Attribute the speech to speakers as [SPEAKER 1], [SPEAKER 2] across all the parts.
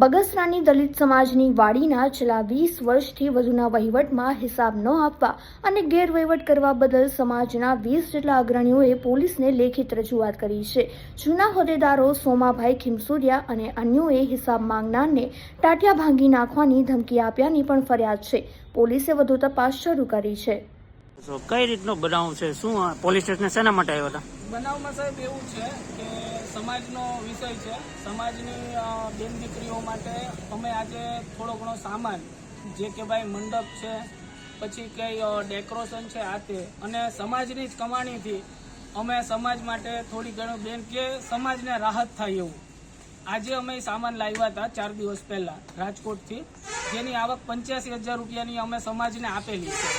[SPEAKER 1] બગસરાની દલિત સમાજની વાડીના છેલ્લા વીસ વર્ષથી વધુના વહીવટમાં હિસાબ ન આપવા અને ગેરવહીવટ કરવા બદલ સમાજના વીસ જેટલા અગ્રણીઓએ પોલીસને લેખિત રજૂઆત કરી છે. જૂના હોદ્દેદારો સોમાભાઈ ખીમસુરિયા અને અન્યોએ હિસાબ માંગનારને ટાટિયા ભાંગી નાખવાની ધમકી આપ્યાની પણ ફરિયાદ છે. પોલીસે વધુ તપાસ શરૂ કરી છે.
[SPEAKER 2] તો કઈ રીતનો બનાવ છે? શું પોલીસ સ્ટેશન શેના માટે આવ્યા હતા?
[SPEAKER 3] બનાવમાં સાહેબ એવું છે કે સમાજનો વિષય છે. સમાજની બેન દીકરીઓ માટે અમે આજે થોડો ઘણો સામાન, જે કે ભાઈ મંડપ છે, પછી કંઈ ડેકોરેશન છે આ તે, અને સમાજની જ કમાણીથી અમે સમાજ માટે થોડી ઘણું, બેન કે સમાજને રાહત થાય એવું. આજે અમે સામાન લાવ્યા હતા ચાર દિવસ પહેલા રાજકોટથી, જેની આવક પંચ્યાસી હજાર રૂપિયાની અમે સમાજને આપેલી છે.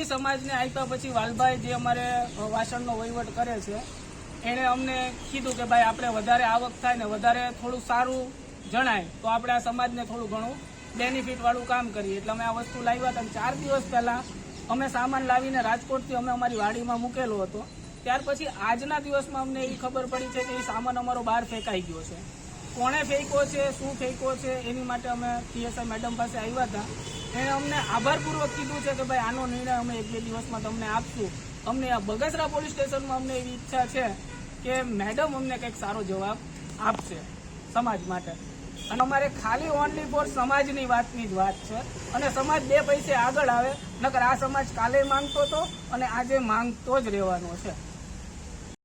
[SPEAKER 3] એ સમાજને આપ્યા પછી વાલભાઈ જે અમારે વાસણનો વહીવટ કરે છે, એણે અમને કીધું કે ભાઈ આપણે વધારે આવક થાય ને વધારે થોડું સારું જણાય, તો આપણે આ સમાજને થોડું ઘણું બેનિફિટ વાળું કામ કરીએ. એટલે અમે આ વસ્તુ લાવ્યા હતા ચાર દિવસ પહેલાં અમે સામાન લાવીને રાજકોટથી અમે અમારી વાડીમાં મૂકેલો હતો. ત્યાર પછી આજના દિવસમાં અમને એવી ખબર પડી છે કે એ સામાન અમારો બહાર ફેંકાઈ ગયો છે. કોણે ફેંક્યો છે, શું ફેંક્યો છે, એની માટે અમે પીએસઆઈ મેડમ પાસે આવ્યા હતા. એણે અમને આભારપૂર્વક કીધું છે કે ભાઈ, આનો નિર્ણય અમે એક બે દિવસમાં તમને આપશું. અમને આ બગસરા પોલીસ સ્ટેશનમાં અમને એવી ઈચ્છા છે કે મેડમ અમને કંઈક સારો જવાબ આપશે સમાજ માટે. અને અમારે ખાલી ઓનલી ફોર સમાજની વાતની જ વાત છે. અને સમાજ બે પૈસે આગળ આવે, નકર આ સમાજ કાલે માંગતો હતો અને આજે માંગતો જ રહેવાનો છે.